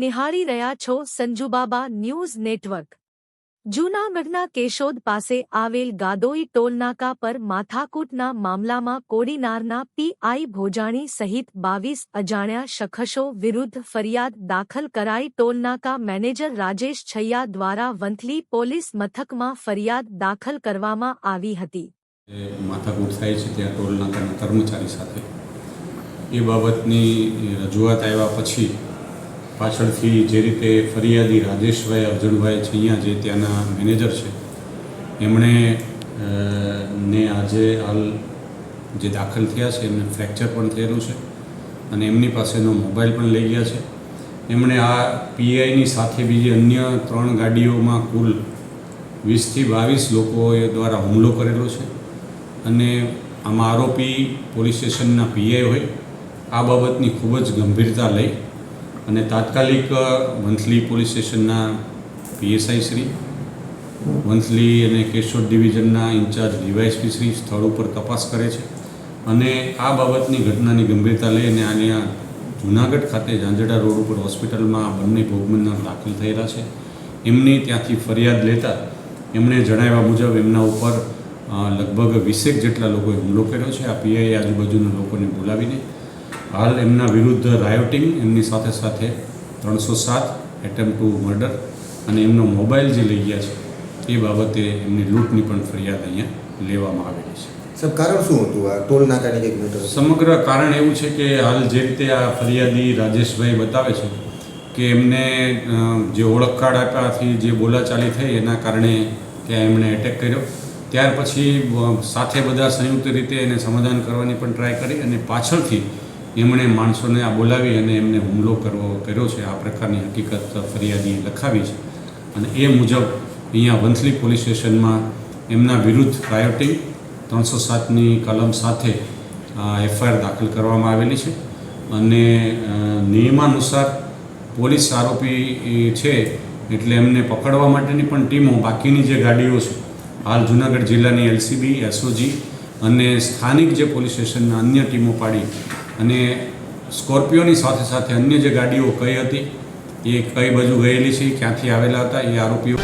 નિહાળી રહ્યા છો સંજુબાબા ન્યૂઝ નેટવર્ક. જૂનાગઢના કેશોદ પાસે આવેલ ગાદોઈ ટોલનાકા પર માથાકૂટના મામલામાં કોડીનારના પીઆઈ ભોજાણી સહિત બાવીસ અજાણ્યા શખસો વિરુદ્ધ ફરિયાદ દાખલ કરાઈ ટોલનાકા મેનેજર રાજેશ છૈયા દ્વારા વંથલી પોલીસ મથકમાં ફરિયાદ દાખલ કરવામાં આવી હતી. માથાકૂટ થાય છે ત્યાં ટોલનાકાના કર્મચારી સાથે. એ બાબતની રજૂઆત આવ્યા પછી પાછળથી જે રીતે ફરિયાદી રાજેશભાઈ અર્જુનભાઈ છૈયા જે ત્યાંના મેનેજર છે, એમણે ને આજે હાલ જે દાખલ થયા છે, એમને ફ્રેક્ચર પણ થયેલું છે અને એમની પાસેનો મોબાઈલ પણ લઈ ગયા છે. એમણે આ પીઆઈની સાથે બીજી અન્ય ત્રણ ગાડીઓમાં કુલ વીસથી બાવીસ લોકોએ દ્વારા હુમલો કરેલો છે અને આમાં આરોપી પોલીસ સ્ટેશનના પીઆઈ હોય, આ બાબતની ખૂબ જ ગંભીરતા લઈ અને તાત્કાલિક વંથલી પોલીસ સ્ટેશનના પીએસઆઈ શ્રી, વંથલી અને કેશોદ ડિવિઝનના ઇન્ચાર્જ ડીવાયસપી શ્રી સ્થળ ઉપર તપાસ કરે છે. અને આ બાબતની ઘટનાની ગંભીરતા લઈ અને આને જૂનાગઢ ખાતે ઝાંઝડા રોડ ઉપર હોસ્પિટલમાં બંને ભોગબંધર દાખલ થયેલા છે. એમની ત્યાંથી ફરિયાદ લેતા એમણે જણાવ્યા મુજબ એમના ઉપર લગભગ વીસેક જેટલા લોકોએ હુમલો કર્યો છે. આ પીઆઈ આજુબાજુના લોકોને બોલાવીને હાલ એમના વિરુદ્ધ રાયોટિંગ એમની સાથે સાથે ત્રણસો સાત એટેમ્પ ટુ મર્ડર અને એમનો મોબાઈલ જે લઈ ગયા છે એ બાબતે એમની લૂંટની પણ ફરિયાદ અહીંયા લેવામાં આવેલી છે. સાહેબ કારણ શું હતું? આ ટોલ નાકાની કંઈક મેટર સમગ્ર કારણ એવું છે કે હાલ જે રીતે આ ફરિયાદી રાજેશભાઈ બતાવે છે કે એમને જે ઓળખ કાર્ડ આપ્યાથી જે બોલાચાલી થઈ એના કારણે ત્યાં એમણે એટેક કર્યો. ત્યાર પછી સાથે બધા સંયુક્ત રીતે એને સમાધાન કરવાની પણ ટ્રાય કરી અને પાછળથી એમણે માણસોને આ બોલાવી અને એમને હુમલો કરવો, કર્યો છે. આ પ્રકારની હકીકત ફરિયાદીએ લખાવી છે. અને એ મુજબ અહીંયા વંથલી પોલીસ સ્ટેશનમાં એમના વિરુદ્ધ રાયોટિંગ ત્રણસો સાતની કલમ સાથે એફઆઈઆર દાખલ કરવામાં આવેલી છે. અને નિયમાનુસાર પોલીસ આરોપી છે એટલે એમને પકડવા માટેની પણ ટીમો બાકીની જે ગાડીઓ છે, હાલ જુનાગઢ જિલ્લાની એલસીબી, એસઓજી અને સ્થાનિક જે પોલીસ સ્ટેશનના અન્ય ટીમો પાડી અને સ્કોર્પિયોની સાથે સાથે અન્ય જે ગાડીઓ કઈ હતી, એ કઈ બાજુ ગયેલી છે, ક્યાંથી આવેલા હતા, એ આરોપીઓ